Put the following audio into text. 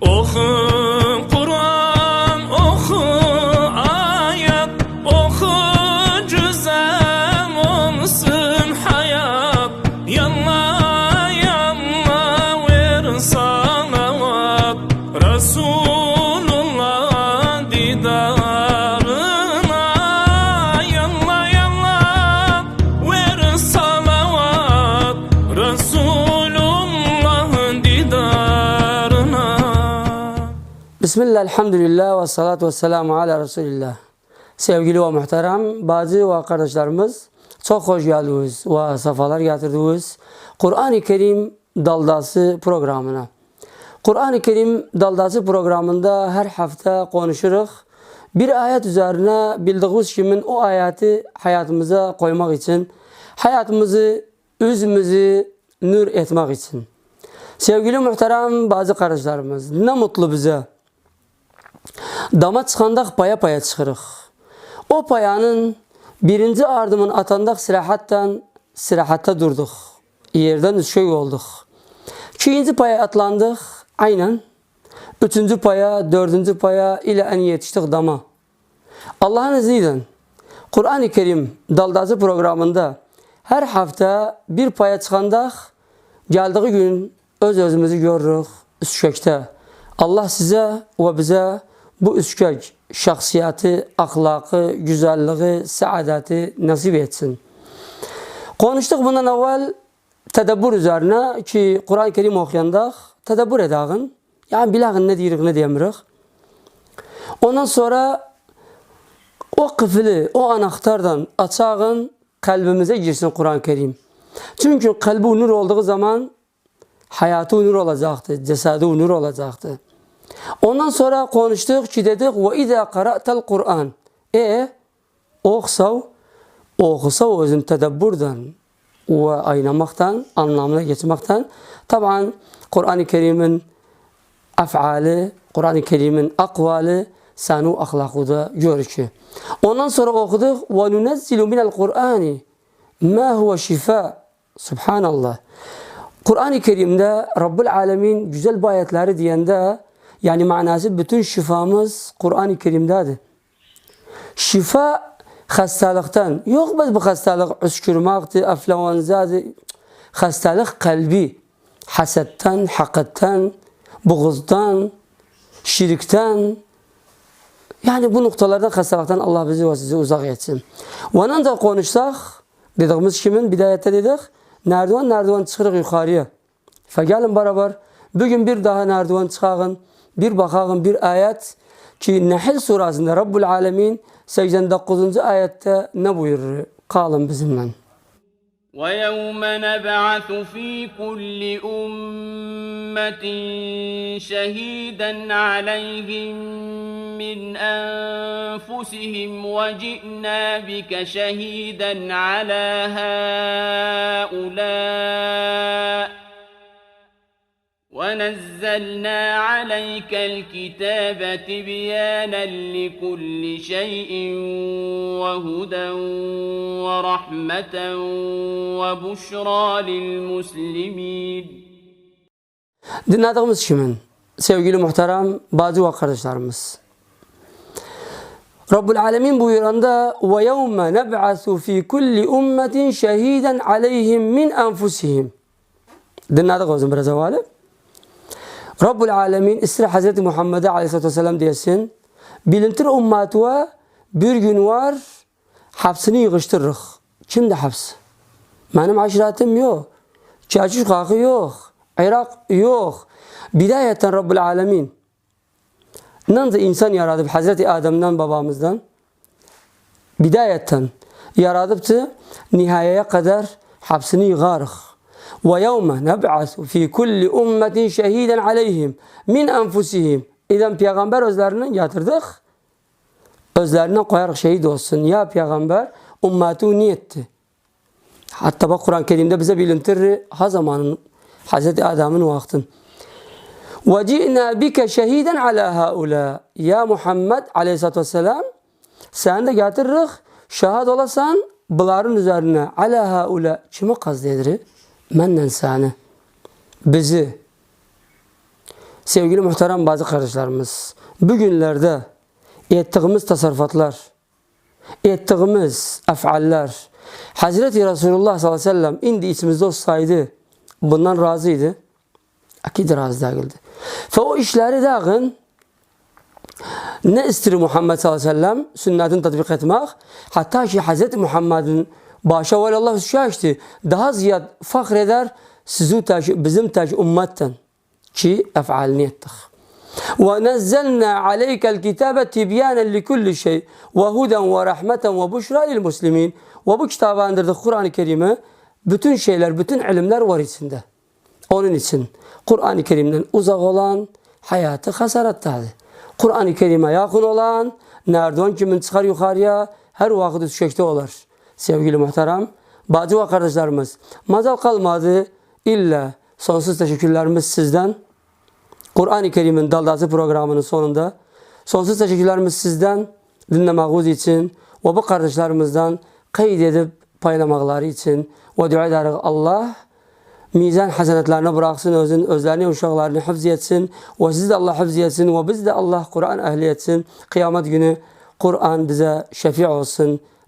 آخه. Bismillah, elhamdülillah ve salatu ve selamu ala Resulillah. Sevgili ve muhterem bazı ve kardeşlerimiz çok hoş geldiniz ve sefalar getirdiniz. Kur'an-ı Kerim Daldası programına. Kur'an-ı Kerim Daldası programında her hafta konuşuruz. Bir ayet üzerine bildiğimiz kimin o ayeti hayatımıza koymak için, hayatımızı, üzümüzü nur etmek için. Sevgili muhterem bazı kardeşlerimiz ne mutlu bize. Dama çıxandaq paya paya çıxırıq. O payanın birinci ardımını atandaq sirahattan sirahatta durduq. Yerdən üskök olduq. İkinci paya atlandıq. Aynen. Üçüncü paya, dördüncü paya ile en yetiştik dama. Allah'ın izniyle Kur'an-ı Kerim Daldazı programında her hafta bir paya çıxandaq geldiği gün öz özümüzü görürük üskəkdə. Allah sizə və bizə bu üskək şəxsiyyəti, əxlaqı, güzelliği, səadəti nasip etsin. Konuştuk bundan evvel tedebbür üzerine ki Kur'an-ı Kerim okuyandaq tedebbür edağın. Yani bilağın ne deyirik ne diyemirik. Ondan sonra o kıfili, o anahtardan açağın kalbimize girsin Kur'an-ı Kerim. Çünkü kalbi nur olduğu zaman hayatı nur olacaktı, cesedi nur olacaktı. Ondan sonra konuştuk ki dedik ve izâ qara'tel Kur'an. E okusav, okusav özün tedebbürden ve aynamaktan, anlamına geçmekten. Taban Kur'an-ı Kerim'in afali, Kur'an-ı Kerim'in akvali, sanu ahlakı da görüşü. Ondan sonra okuduk ve nunezzilu minel Kur'ani ma huve şifa. Subhanallah. Kur'an-ı Kerim'de Rabbul Alemin güzel bu ayetleri diyende yani manası bütün şifamız Kur'an-ı Kerim'dedir. Şifa hastalıktan. Yok biz bu hastalık üskürmaktı, aflavanzadı. Hastalık kalbi. Hasetten, hakikatten, buğuzdan, şirkten. Yani bu noktalardan hastalıktan Allah bizi ve sizi uzak etsin. Onun da konuşsak, dediğimiz kimin bidayette dedik, nerdivan nerdivan çıkırıq yukarıya. Gelin beraber bugün bir daha nerdivan çıkağın, bir bakağın bir ayet ki Nahl surasında Rabbul Alemin 89. ayette ne buyurur? Kalın bizimle. ويوم نبعث في كل أمة شهيدا عليهم من أنفسهم وجئنا بك شهيدا على هؤلاء ونزلنا عليك الكتاب تبيانا لكل شيء وهدى ورحمة وبشرى للمسلمين Dinlediğimiz kimin? Sevgili muhterem bazı ve kardeşlerimiz. Rabbul Alemin buyuranda yevme neb'asu fi kulli ummetin şehiden aleyhim min enfusihim. Dinledik o zaman biraz evvel. Rabbul Alemin İsra Hazreti Muhammed'e aleyhissalatü vesselam desin. Bilintir ümmet ve bir gün var hapsini yığıştırırıq. Kimde haps? Benim aşiretim yok. Çarşı kalkı yok. Irak yok. Bidayetten Rabbul Alemin. Nanca insan yaradıp Hazreti Adem'den babamızdan. Bidayetten yaradıptı. Nihayeye kadar hapsini yığarıq. ويوم نبعث في كل أمة شهيدا عليهم min أنفسهم İden peygamber özlerini yatırdık. Özlerinden koyarak şehit olsun. Ya peygamber ümmeti niyetti. Hatta bak Kur'an-ı Kerim'de bize bilintirir ha zamanın Hazreti Adem'in vaktin. وَجِئْنَا بِكَ شَهِيدًا عَلَى هَؤُلَاءِ Ya Muhammed aleyhissalatü vesselam sen de getiririz şahit olasan bunların üzerine ala haula kime kazdedir? Menden sani. Bizi. Sevgili muhterem bazı kardeşlerimiz, bugünlerde ettiğimiz tasarrufatlar, ettiğimiz efaller, Hazreti Resulullah sallallahu aleyhi ve sellem indi içimizde olsaydı bundan razıydı. Akid razı değildi. Ve o işleri dağın ne istiyor Muhammed sallallahu aleyhi ve sellem sünnetini tatbik etmek hatta ki Hazreti Muhammed'in başa ve Allah şahişti daha ziyad fakreder sizi taşı, bizim taşı ümmetten ki efalini ettik. ونزلنا عليك الكتاب تبيانا لكل شيء وهدى ورحمة وبشرى للمسلمين ve bu kitabı andırdık Kur'an-ı Kerim'e bütün şeyler, bütün ilimler var içinde. Onun için Kur'an-ı Kerim'den uzak olan hayatı hasarattadır. Kur'an-ı Kerim'e yakın olan nereden kimin çıkar yukarıya her vakit düşekte olur. Sevgili muhterem, bacı ve kardeşlerimiz, mazal kalmadı illa sonsuz teşekkürlerimiz sizden. Kur'an-ı Kerim'in Daldası programının sonunda sonsuz teşekkürlerimiz sizden dinlemeniz için ve bu kardeşlerimizden kaydedip paylamakları için ve dua ederiz Allah mizan hasenetlerine bıraksın özün, özlerini uşaklarını hafız etsin ve siz de Allah hafız etsin ve biz de Allah Kur'an ehli etsin. Kıyamet günü Kur'an bize şefi olsun.